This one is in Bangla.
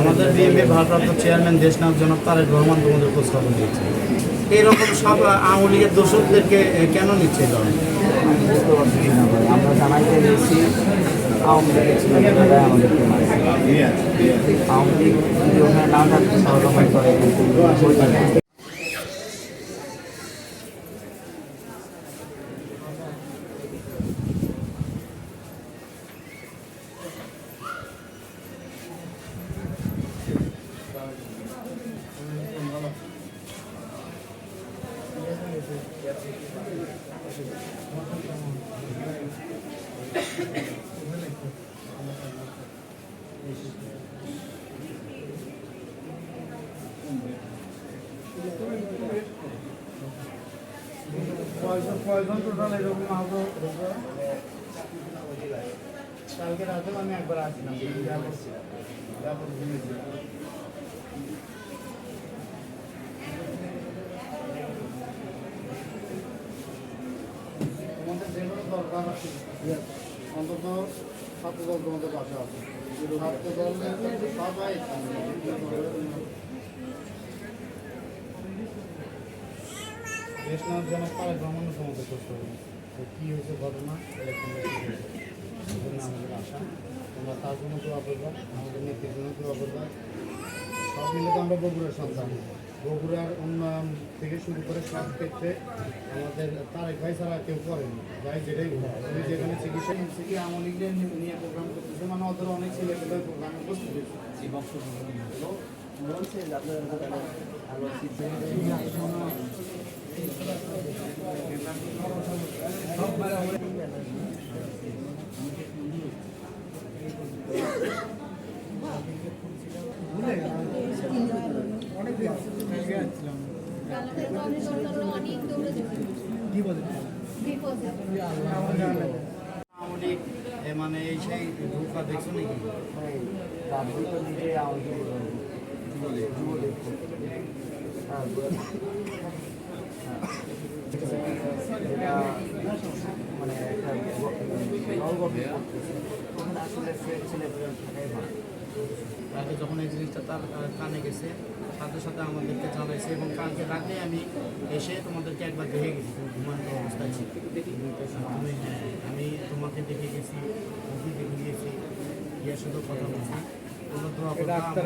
আমাদের বিএনপি ভারপ্রাপ্ত চেয়ারম্যান দেশনাথ জনাব তারেক রহমান তোমাদের খোঁজ খবর দিয়েছে। এইরকম সব আওয়ামী লীগের দোষকদেরকে কেন নিচ্ছে দল? আমরা জানাইতে দিয়েছি, আওয়ামী লীগের ছেলেমেয়েরা আমাদেরকে মারে আওয়ামী লীগ যদি ওখানে না থাকতে সহজ করে কিন্তু হইতো না। কালকে রাতেও আমি একবার আসছিলাম তোমাদের যেগুলো দরকার আছে ছাত্র দল তোমাদের পাশে দল সবাই দেশনাথ জনক তারা ভ্রমণ তোমাদের করতে হবে তো কী হয়েছে ঘটনা? ইলেকশন জন্য আমাদের আশা। তোমরা তার জন্য দোয়া করবা আমাদের নেত্রীর জন্য দোয়া করবা। সব মিলে তো আমরা বগুড়ার সন্তান। বগুড়ার উন্নয়ন থেকে শুরু করে সব ক্ষেত্রে আমাদের তারেক ভাই ছাড়া কেউ করেনি ভাই যেটাই উনি যেখানে চিকিৎসা নিচ্ছে কি ইংল্যান্ড নিয়ে প্রোগ্রাম করতেছে? মানে ওদের অনেক ছেলে প্রোগ্রামে উপস্থিত হয়েছে কালকে কংগ্রেস সরকারও অনেক দৌড়ে বিপদে আওয়ামী লীগ এ মানে এই সেই ধোকা দেখছ নাকি হ্যাঁ মানে যখন এই জিনিসটা তার কানে গেছে সাথে সাথে আমাদেরকে জানাইছে এবং কালকে রাতে আমি এসে তোমাদেরকে একবার দেখে গেছি, তুমি ঘুমান্ত অবস্থায় ছিল। তুমি হ্যাঁ আমি তোমাকে দেখে গেছি দেখে গেছি, ইয়ার সাথে কথা বলছি। তোমরা দোয়া আপনার